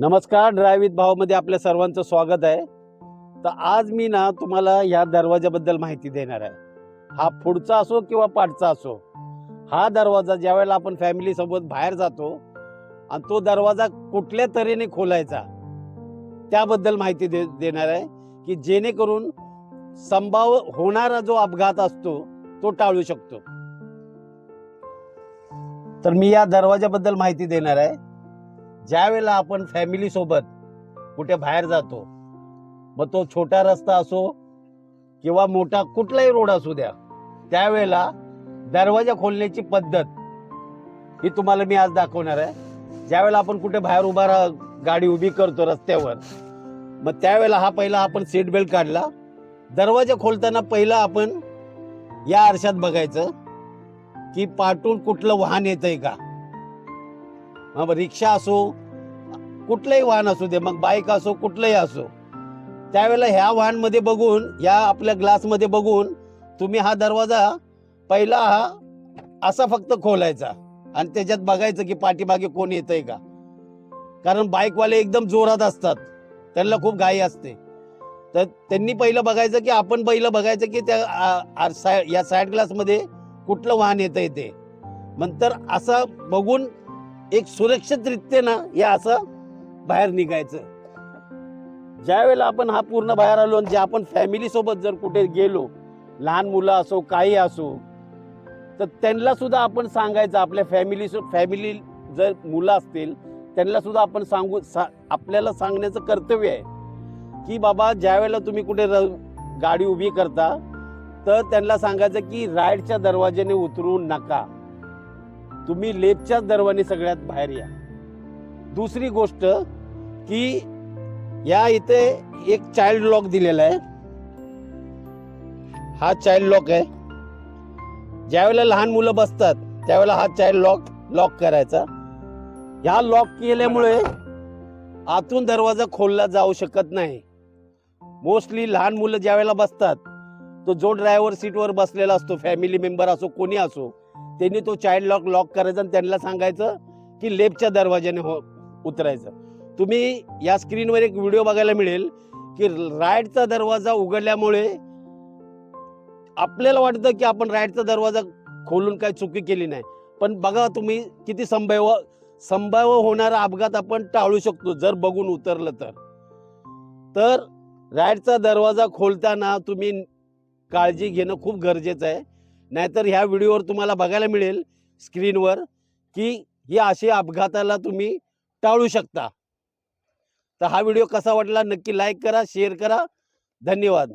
नमस्कार ड्राईव्ह भावमध्ये आपल्या सर्वांचं स्वागत आहे. तर आज मी ना तुम्हाला या दरवाजाबद्दल माहिती देणार आहे. हा पुढचा असो किंवा पाठचा असो हा दरवाजा ज्या वेळेला आपण फॅमिलीसोबत बाहेर जातो आणि तो दरवाजा कुठल्या तऱ्हेने खोलायचा त्याबद्दल माहिती दे देणार आहे की जेणेकरून संभाव होणारा जो अपघात असतो तो टाळू शकतो. तर मी या दरवाजाबद्दल माहिती देणार आहे. ज्या वेळेला आपण फॅमिलीसोबत कुठे बाहेर जातो मग तो छोटा रस्ता असो किंवा मोठा कुठलाही रोड असू द्या त्यावेळेला दरवाजा खोलण्याची पद्धत ही तुम्हाला मी आज दाखवणार आहे. ज्यावेळेला आपण कुठे बाहेर उभा राह गाडी उभी करतो रस्त्यावर मग त्यावेळेला हा पहिला आपण सीट बेल्ट काढला. दरवाजा खोलताना पहिला आपण या आरशात बघायचं की पाठून कुठलं वाहन येतंय का? मग रिक्षा असो कुठलंही वाहन असू दे मग बाईक असो कुठलंही असो त्यावेळेला ह्या वाहनमध्ये बघून या आपल्या ग्लासमध्ये बघून तुम्ही हा दरवाजा पहिला हा असा फक्त खोलायचा आणि त्याच्यात बघायचं की पाठीमागे कोण येतंय का. कारण बाईकवाले एकदम जोरात असतात त्यांना खूप घाई असते. तर त्यांनी पहिलं बघायचं की आपण पहिलं बघायचं की त्या साय- या साईड ग्लासमध्ये कुठलं वाहन येतंय ते. नंतर असं बघून एक सुरक्षितरित्या ना असं बाहेर निघायचं. ज्या वेळेला आपण हा पूर्ण बाहेर आलो आणि जे आपण फॅमिली सोबत जर कुठे गेलो लहान मुलं असो काही असो तर त्यांना सुद्धा आपण सांगायचं आपल्या फॅमिली फॅमिली जर मुलं असतील त्यांना सुद्धा आपण सांगू सा आपल्याला सांगण्याचं कर्तव्य आहे की बाबा ज्या वेळेला तुम्ही कुठे र गाडी उभी करता तर त्यांना सांगायचं की राईडच्या दरवाज्याने उतरू नका. तुम्ही लेपच्याच दरवाने सगळ्यात बाहेर या. दुसरी गोष्ट की या इथे एक चाइल्ड लॉक दिलेला आहे. हा चाइल्ड लॉक आहे. ज्यावेळेला लहान मुलं बसतात त्यावेळेला हा चाइल्ड लॉक लॉक करायचा. ह्या लॉक केल्यामुळे आतून दरवाजा खोलला जाऊ शकत नाही. मोस्टली लहान मुलं ज्यावेळेला बसतात तो जो ड्रायव्हर सीटवर बसलेला असतो फॅमिली मेंबर असो कोणी असो त्यांनी तो चाइल्ड लॉक लॉक करायचा आणि त्यांना सांगायचं की लेफ्टच्या दरवाज्याने हो उतरायचं. तुम्ही या स्क्रीनवर एक व्हिडिओ बघायला मिळेल की राईटचा दरवाजा उघडल्यामुळे आपल्याला वाटतं की आपण राईटचा दरवाजा खोलून काही चुकी केली नाही. पण बघा तुम्ही किती संभाव्य संभाव्य होणारा अपघात आपण टाळू शकतो जर बघून उतरलं तर. तर राईटचा दरवाजा खोलताना तुम्ही काळजी घेणं खूप गरजेचं आहे. नाहीतर ह्या व्हिडिओवर तुम्हाला बघायला मिळेल स्क्रीनवर की ही अशी अपघाताला तुम्ही टाळू शकता. तर हा व्हिडिओ कसा वाटला नक्की लाईक करा शेअर करा. धन्यवाद.